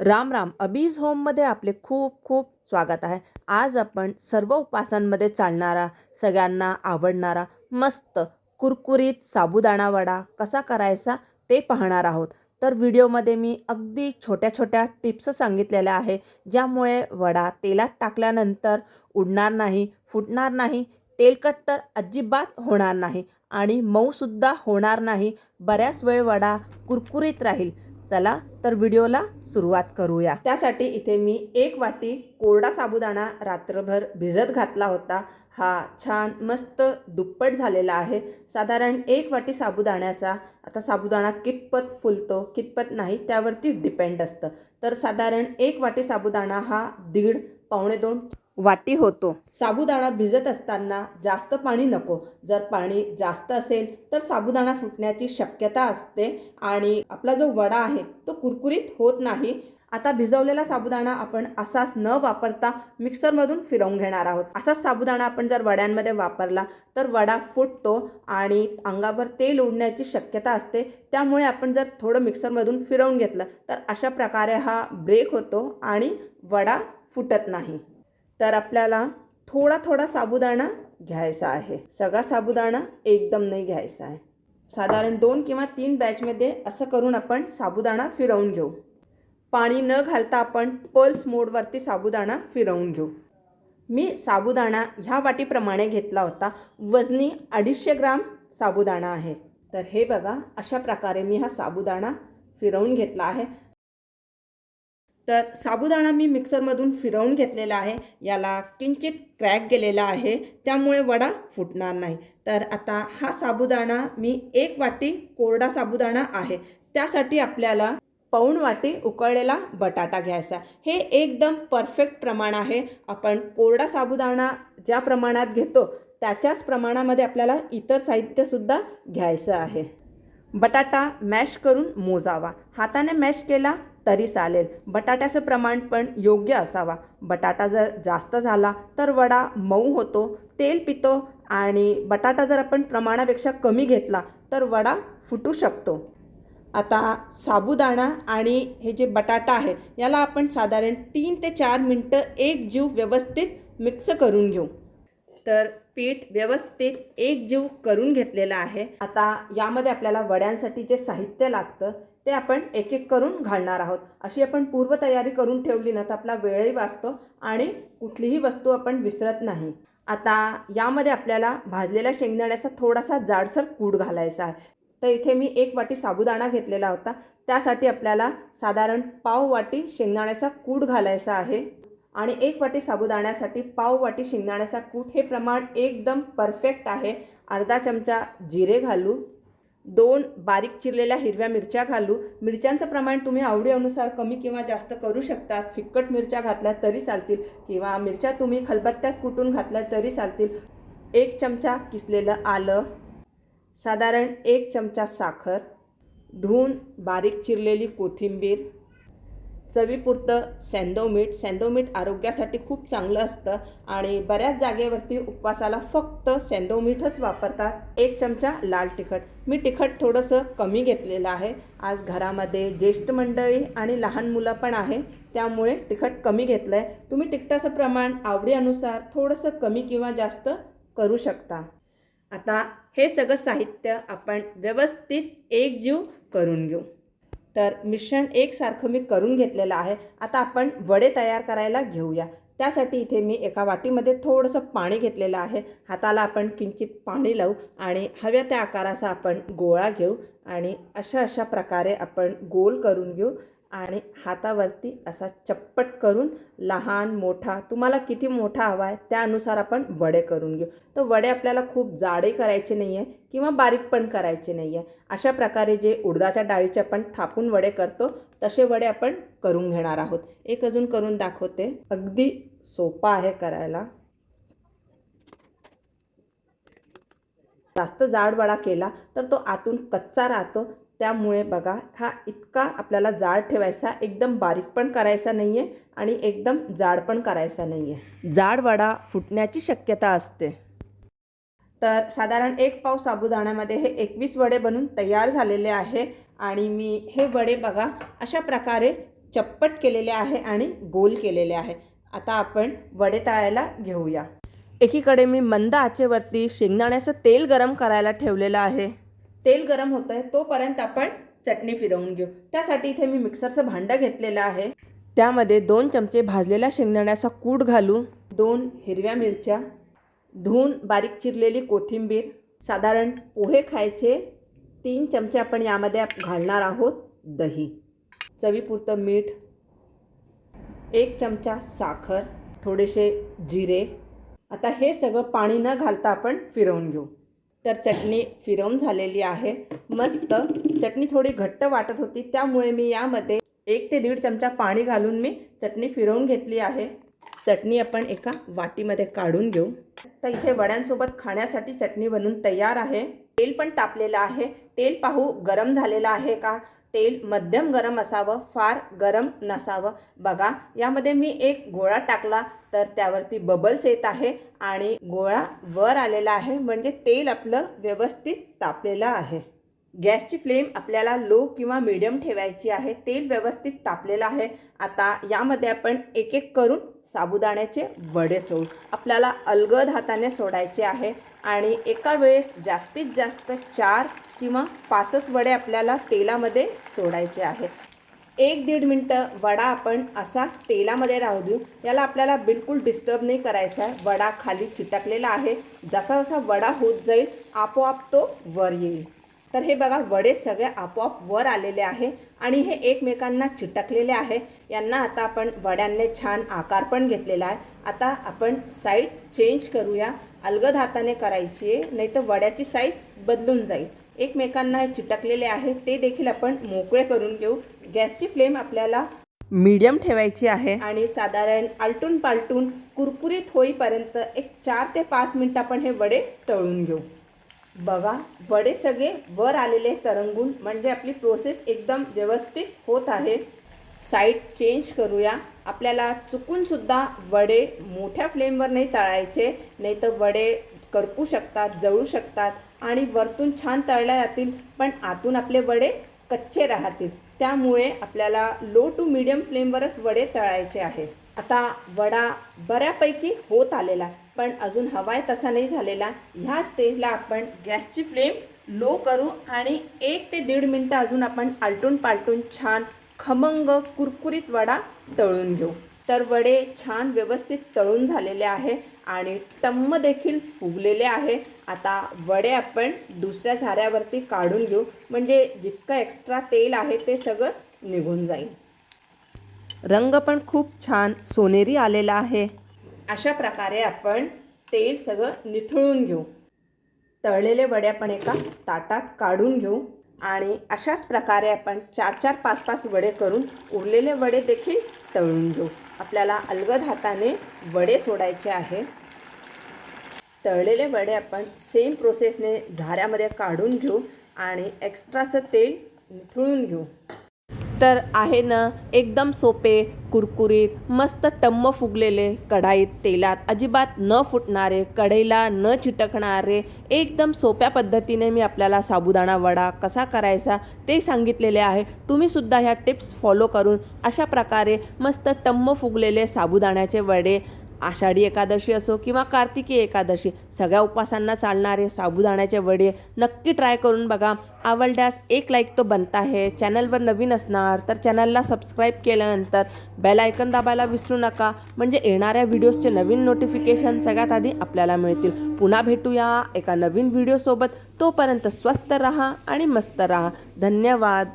राम राम. अबीज होममध्ये आपले खूप खूप स्वागत आहे. आज आपण सर्व उपासांमध्ये चालणारा सगळ्यांना आवडणारा मस्त कुरकुरीत साबुदाणा वडा कसा करायचा ते पाहणार आहोत. तर व्हिडिओमध्ये मी अगदी छोट्या छोट्या टिप्स सांगितलेल्या आहे ज्यामुळे वडा तेलात टाकल्यानंतर उडणार नाही फुटणार नाही तेलकट तर अजिबात होणार नाही आणि मऊसुद्धा होणार नाही. बऱ्याच वेळ वडा कुरकुरीत राहील. चला तर व्हिडिओला सुरुवात करूया. त्यासाठी इथे मी एक वाटी कोरडा साबुदाणा रात्रभर भिजत घातला होता. हा छान मस्त दुप्पट झालेला आहे. साधारण एक वाटी साबुदाण्याचा. आता साबुदाणा कितपत फुलतो कितपत नाही त्यावरती डिपेंड असतं. तर साधारण एक वाटी साबुदाणा हा दीड पावणे दोन वाटी होतो. साबुदाणा भिजत असताना जास्त पाणी नको. जर पाणी जास्त असेल तर साबुदाणा फुटण्याची शक्यता असते आणि आपला जो वडा आहे तो कुरकुरीत होत नाही. आता भिजवलेला साबुदाणा आपण असाच न वापरता मिक्सरमधून फिरवून घेणार आहोत. असाच साबुदाणा आपण जर वड्यांमध्ये वापरला तर वडा फुटतो आणि अंगावर तेल उडण्याची शक्यता असते. त्यामुळे आपण जर थोडं मिक्सरमधून फिरवून घेतलं तर अशा प्रकारे हा ब्रेक होतो आणि वडा फुटत नाही. तर आपल्याला थोडा थोडा साबुदाणा घ्यायचा आहे. सगळा साबुदाणा एकदम नाही घ्यायचा आहे. साधारण दोन किंवा तीन बॅचमध्ये असं करून आपण साबुदाणा फिरवून घेऊ. पाणी न घालता आपण पल्स मोडवरती साबुदाणा फिरवून घेऊ. मी साबुदाणा ह्या वाटीप्रमाणे घेतला होता. वजनी अडीचशे ग्राम साबुदाणा आहे. तर हे बघा अशा प्रकारे मी हा साबुदाणा फिरवून घेतला आहे. तर साबुदाणा मी मिक्सरमधून फिरवून घेतलेला आहे. याला किंचित क्रॅक गेलेला आहे. त्यामुळे वडा फुटणार नाही. तर आता हा साबुदाणा मी एक वाटी कोरडा साबुदाणा आहे. त्यासाठी आपल्याला पाऊण वाटी उकळलेला बटाटा घ्यायचा हे एकदम परफेक्ट प्रमाण आहे. आपण कोरडा साबुदाणा ज्या प्रमाणात घेतो त्याच्याच प्रमाणामध्ये आपल्याला इतर साहित्यसुद्धा घ्यायचं आहे. बटाटा मॅश करून मोजावा. हाताने मॅश केला तरी चालेल. बटाट्याचं प्रमाण पण योग्य असावा. बटाटा जर जास्त झाला तर वडा मऊ होतो तेल पितो आणि बटाटा जर आपण प्रमाणापेक्षा कमी घेतला तर वडा फुटू शकतो. आता साबुदाणा आणि हे जे बटाटा आहे याला आपण साधारण तीन ते चार मिनटं एक जीव व्यवस्थित मिक्स करून घेऊ. तर पीठ व्यवस्थित एक जीव करून घेतलेलं आहे. आता यामध्ये आपल्याला वड्यांसाठी जे साहित्य लागतं ते आपण एक एक करून घालणार आहोत. अशी आपण पूर्वतयारी करून ठेवली ना तर आपला वेळही वाचतो आणि कुठलीही वस्तू आपण विसरत नाही. आता यामध्ये आपल्याला भाजलेल्या शेंगदाण्याचा थोडासा जाडसर कूड घालायचा आहे. तर इथे मी एक वाटी साबुदाणा घेतलेला होता. त्यासाठी आपल्याला साधारण पाव वाटी शेंगदाण्याचा कूड घालायचा आहे आणि एक वाटी साबुदाण्यासाठी पाव वाटी शेंगदाण्याचा कूट. हे प्रमाण एकदम परफेक्ट आहे. अर्धा चमचा जिरे घालू. दोन बारीक चिरलेल्या हिरव्या मिरच्या घालू. मिरच्यांचं प्रमाण तुम्ही आवडीनुसार कमी किंवा जास्त करू शकता फिक्कट मिरच्या घातल्या तरी चालतील किंवा मिरच्या तुम्ही खलबत्त्यात कुटून घातल्या तरी चालतील. एक चमचा किसलेलं आलं. साधारण एक चमचा साखर. धुवून बारीक चिरलेली कोथिंबीर. चवीपुरतं सँदोमीठ. सँदोमीठ आरोग्यासाठी खूप चांगलं असतं आणि बऱ्याच जागेवरती उपवासाला फक्त सँदोमीठच वापरतात. एक चमचा लाल तिखट. मी तिखट थोडंसं कमी घेतलेलं आहे. आज घरामध्ये ज्येष्ठ मंडळी आणि लहान मुलं पण आहे त्यामुळे तिखट कमी घेतलं आहे तुम्ही तिखटाचं प्रमाण आवडीनुसार थोडंसं कमी किंवा जास्त करू शकता. आता हे सगळं साहित्य आपण व्यवस्थित एकजीव करून घेऊ. तर मिश्रण एकसारखं मी करून घेतलेलं आहे. आता आपण वडे तयार करायला घेऊया. त्यासाठी इथे मी एका वाटीमध्ये थोडंसं पाणी घेतलेलं आहे. हाताला आपण किंचित पाणी लावू आणि हव्या त्या आकाराचा आपण गोळा घेऊ आणि अशा अशा प्रकारे आपण गोल करून घेऊ. आणि हातावरती असा चप्पट करून लहान मोठा तुम्हाला किती मोठा हवा आहे त्यानुसार आपण वडे करून घेऊ. तर वडे आपल्याला खूप जाडे करायचे नाही आहे किंवा बारीक पण करायचे नाही आहे अशा प्रकारे जे उडदाच्या डाळीचे आपण थापून वडे करतो तसे वडे आपण करून घेणार आहोत. एक अजून करून दाखवते. अगदी सोपा आहे करायला. जास्त जाड वडा केला तर तो आतून कच्चा राहतो. त्यामुळे बघा हा इतका आपल्याला जाड ठेवायचा एकदम बारीक पण करायचा नाही आहे आणि एकदम जाड पण करायचा नाही आहे जाड वडा फुटण्याची शक्यता असते. तर साधारण एक पाव साबुदाण्यामध्ये हे एकवीस वडे बनून तयार झालेले आहे आणि मी हे वडे बघा अशा प्रकारे चप्पट केलेले आहे आणि गोल केलेले आहे. आता आपण वडे तळायला घेऊया. एकीकडे मी मंद आचेवरती शेंगदाण्याचं तेल गरम करायला ठेवलेलं आहे. तेल गरम होतं आहे तोपर्यंत आपण चटणी फिरवून घेऊ. त्यासाठी इथे मी मिक्सरचं भांडं घेतलेलं आहे. त्यामध्ये दोन चमचे भाजलेल्या शेंगदाण्याचा कूट घालू दोन हिरव्या मिरच्या धुवून बारीक चिरलेली कोथिंबीर साधारण पोहे खायचे तीन चमचे आपण यामध्ये घालणार आहोत दही. चवीपुरतं मीठ एक चमचा साखर थोडेसे जिरे. आता हे सगळं पाणी न घालता आपण फिरवून घेऊ. तर चटणी फिरवून झालेली आहे. मस्त. चटणी थोडी घट्ट वाटत होती त्यामुळे मी यामध्ये एक ते दीड चमचा पाणी घालून मी चटणी फिरवून घेतली आहे. चटणी आपण एका वाटीमध्ये काढून घेऊ. तर इथे वड्यांसोबत खाण्यासाठी चटणी बनवून तयार आहे. तेल पण तापलेलं आहे. तेल पाहू गरम झालेलं आहे का? तेल मध्यम गरम असावं फार गरम नसावं. बघा यामध्ये मी एक गोळा टाकला तर त्यावरती बबल्स येत आहे आणि गोळा वर आलेला आहे. म्हणजे तेल आपलं व्यवस्थित तापलेलं आहे. गॅसची फ्लेम आपल्याला लो किंवा मीडियम ठेवायची आहे. तेल व्यवस्थित तापलेलं आहे. आता यामध्ये आपण एक एक करून साबुदाण्याचे वडे सोडू. आपल्याला अलगद हाताने सोडायचे आहे आणि एका वेळेस जास्तीत जास्त चार किंवा पाचच वडे आपल्याला तेलामध्ये सोडायचे आहे. एक दीड मिनटं वडा आपण असाच तेलामध्ये राहू देऊ. याला आपल्याला बिलकुल डिस्टर्ब नाही करायचा आहे. वडा खाली चिटकलेला आहे. जसा जसा वडा होत जाईल आपोआप तो वर येईल. तर हे बघा वडे सगळे आपोआप वर आलेले आहे आणि हे एकमेकांना चिटकलेले आहे. यांना आता आपण वड्यांनी छान आकार पण घेतलेला आहे. आता आपण साईड चेंज करूया. अलगद हाताने करायची आहे नाही तर वड्याची साईज बदलून जाईल. एकमेकांना हे चिटकलेले आहे ते देखील आपण मोकळे करून घेऊ. गॅसची फ्लेम आपल्याला मीडियम ठेवायची आहे आणि साधारण आलटून पालटून कुरकुरीत होईपर्यंत एक चार ते पाच मिनटं आपण हे वडे तळून घेऊ. बघा वडे सगळे वर आलेले तरंगून म्हणजे आपली प्रोसेस एकदम व्यवस्थित होत आहे. साईड चेंज करूया. आपल्याला चुकूनसुद्धा वडे मोठ्या फ्लेमवर नाही तळायचे नाही तर वडे करपू शकतात जळू शकतात आणि वरतून छान तळल्या जातील पण आतून आपले वडे कच्चे राहतील. त्यामुळे आपल्याला लो टू मिडियम फ्लेमवरच वडे तळायचे आहे आता वडा बऱ्यापैकी होत आलेला पण अजून हवाय तसा नाही झालेला. ह्या स्टेजला आपण गॅसची फ्लेम लो करू आणि एक ते दीड मिनटं अजून आपण आलटून पालटून छान खमंग कुरकुरीत वडा तळून घेऊ. तर वडे छान व्यवस्थित तळून झालेले आहे आणि टम्म देखील फुगलेले आहे. आता वडे आपण दुसऱ्या झाऱ्यावरती काढून घेऊ. म्हणजे जितकं एक्स्ट्रा तेल आहे ते सगळं निघून जाईल. रंग पण खूप छान सोनेरी आलेला आहे. अशा प्रकारे आपण तेल सगळं निथळून घेऊ. तळलेले वडे आपण एका ताटात काढून घेऊ. आणि अशाच प्रकारे आपण चार चार पाच पाच वडे करून उरलेले वडे देखील तळून घेऊ. आपल्याला अलगद हाताने वडे सोडायचे आहे तळलेले वडे आपण सेम प्रोसेसने झाऱ्यामध्ये काढून घेऊ आणि एक्स्ट्राचं तेल निथळून घेऊ. तर आहे ना एकदम सोपे कुरकुरीत मस्त टम्म फुगलेले कढाईत तेलात अजिबात न फुटणारे कढईला न चिटकणारे एकदम सोप्या पद्धतीने मी आपल्याला साबुदाणा वडा कसा करायचा ते सांगितलेले आहे. तुम्हीसुद्धा ह्या टिप्स फॉलो करून अशा प्रकारे मस्त टम्म फुगलेले साबुदाण्याचे वडे आषाढी एकादशी असो किंवा कार्तिकी एकादशी सगळ्या उपासांना चालणारे साबुदाण्याचे वडे नक्की ट्राय करून बघा. आवडल्यास एक लाईक तो बनता आहे. चॅनलवर नवीन असणार तर चॅनलला सबस्क्राईब केल्यानंतर बेल आयकन दाबायला विसरू नका. म्हणजे येणाऱ्या व्हिडिओजचे नवीन नोटिफिकेशन सगळ्यात आधी आपल्याला मिळतील. पुन्हा भेटूया एका नवीन व्हिडिओसोबत तोपर्यंत स्वस्त रहा आणि मस्त रहा. धन्यवाद.